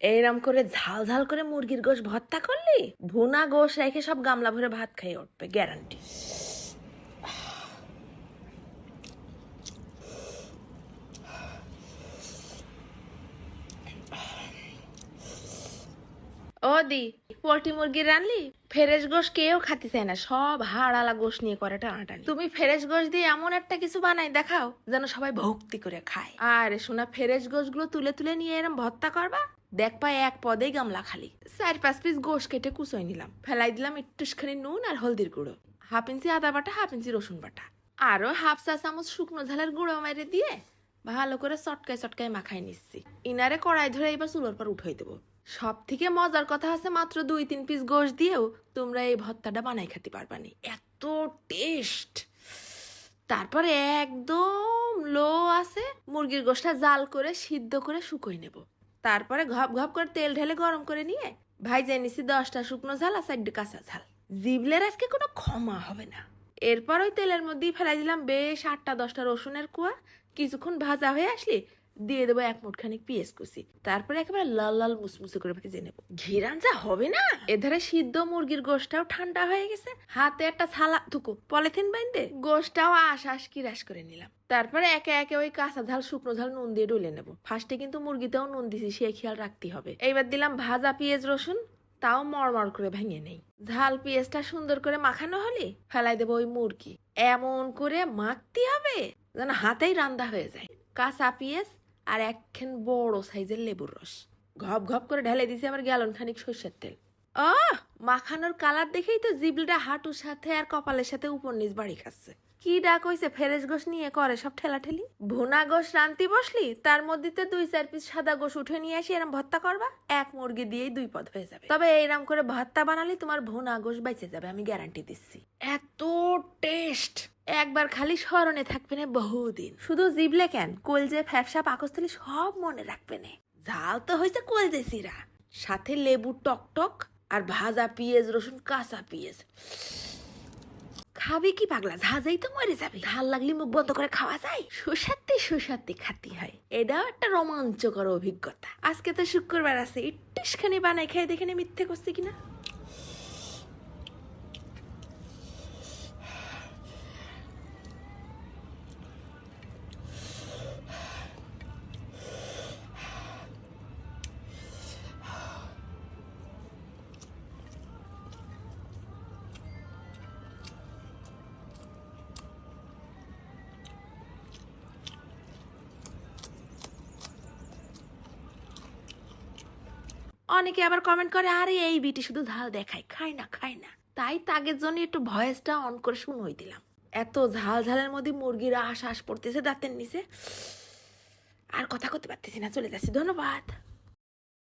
এইরম করে ঝাল ঝাল করে মুরগির গোশ ভর্তা করলি? ভুনা গোশ রেখে সব গামলা ভরে ভাত খাইয়ে উঠবে গ্যারান্টি ও দি, পোল্ট্রি মুরগি রানলি? ফ্রেশ গোশ কেউ খাতে চায় না, সব হাড়ালা গোশ নিয়ে করে টানাটানি। তুমি ফ্রেশ গোশ দিয়ে এমন একটা কিছু বানাই, দেখাও, যেন সবাই ভক্তি করে খায়। আর শোনা, ফ্রেশ গোশগুলো তুলে তুলে নিয়ে এরম ভর্তা করবা? দেখ পাই এক পদেই গামলা খালি। চার পাঁচ পিস গোশ কেটে কুচোই নিলাম। ফেলাই দিলাম একটুখানি নুন আর হলদির গুঁড়ো। হাফ ইঞ্চি আদা বাটা, হাফ ইঞ্চি রসুন বাটা। আরও হাফ চা চামচ শুকনো ঝালের গুঁড়ো মেরে দিয়ে ভালো করে চটকায় চটকায় মাখাই নিচ্ছি। ইনারে কড়াই ধরে এবার চুলোর পর উঠাই দেবো। সব থেকে মজার কথা আছে মাত্র দুই তিন পিস গোশ দিয়েও তোমরা এই ভর্তাটা বানাই খেতে পারবানি। এত টেস্ট! তারপরে একদম লো আছে, মুরগির গোশটা জাল করে সিদ্ধ করে শুকোই নেব। তারপরে ঘপ ঘপ করে তেল ঢেলে গরম করে নিয়ে ভাই জেনেছি দশটা শুকনো ঝাল আর সাইড কাঁচা ঝাল। জিবলের আজকে কোনো ক্ষমা হবে না। এরপর ওই তেলের মধ্যেই ফেলাই দিলাম বেশ আটটা দশটা রসুনের কুয়া। কিছুক্ষণ ভাজা হয়ে আসলি দিয়ে দেবো এক মুঠখানিক পেঁয়াজ কুচি। তারপরে একেবারে লাল লাল মুসমুসে করে ভেজে নেব। ঘিরান যা হবে না? এধারে সিদ্ধ মুরগির গোশটাও ঠান্ডা হয়ে গেছে। হাতে একটা ছালা থুকু পলিথিন বাইন্দে। আশ আশ কিরাস করে নিলাম। তারপরে একে একে ওই কাঁচা ঝাল শুকনো ঝাল নুন দিয়ে ডলে নেব। ফার্স্টে কিন্তু মুরগিতেও নুন দিছি সে খেয়াল রাখতে হবে। এইবার দিলাম ভাজা পেঁয়াজ রসুন তাও মরমর করে ভেঙে নেই। ঝাল পেঁয়াজটা সুন্দর করে মাখানো হলে ফেলাই দেবো ওই মুরগি। এমন করে মাখতে হবে যেন হাতেই রান্দা হয়ে যায়। কাঁচা পেঁয়াজ আর একখান বড় সাইজের লেবুর রস। ঘপ ঘপ করে ঢেলে দিছি আমার গ্যালন খানিক সর্ষের তেল। ও মাখানোর কালার দেখেই তো জিবলিটা হাঁটুর সাথে আর কপালের সাথে উপর নিচ বাড়ি খাচ্ছে। কি ডাক হইছে, ফেরেশ গোস নিয়ে করে সব ঠেলাঠেলি? ভুনা গোশ রান্তি বসলি? তার মধ্যে দুই চার পিস সাদা গোস উঠে নিয়ে আসি, এরম ভর্তা করবা? এক মুরগি দিয়েই দুই পদ হয়ে যাবে। তবে এইরকম করে ভর্তা বানালে তোমার ভুনা গোশ বেঁচে যাবে, আমি গ্যারান্টি দিচ্ছি। এত টেস্ট একবার খালি স্মরণে থাকবে না বহুদিন। শুধু জিবলে কেন, কলজে, ফ্যাপসা, পাকস্থলী সব মনে রাখবে না। ঝাল তো হয়েছে কলজে সিরা। সাথে লেবু টক টক আর ভাজা পেঁয়াজ, রসুন, কাঁচা পেঁয়াজ। খাবি কি পাগলা? ঝাঁঝাই তো মরে যাবে। ঝাল লাগলে মুখ বন্ধ করে খাওয়া যায়। সুসাতে সুসাতে খাতি হয়। এটাও একটা রোমাঞ্চকর অভিজ্ঞতা। আজকে তো শুক্রবার আছে। একটুখানি বানাই খাই দেখে মিথ্যে করছি কিনা। অনেকে আবার কমেন্ট করে, আরে, এই বিটি শুধু ঝাল দেখায়, খায় না খায় না। তাই তাগের জন্য একটু ভয়েসটা অন করে শুনোই দিলাম। এত ঝাল ঝালের মধ্যে মুরগির আশ আশ পড়তেছে দাঁতের নিচে। আর কথা করতে পারতেছি না, চলে যাচ্ছি। ধন্যবাদ।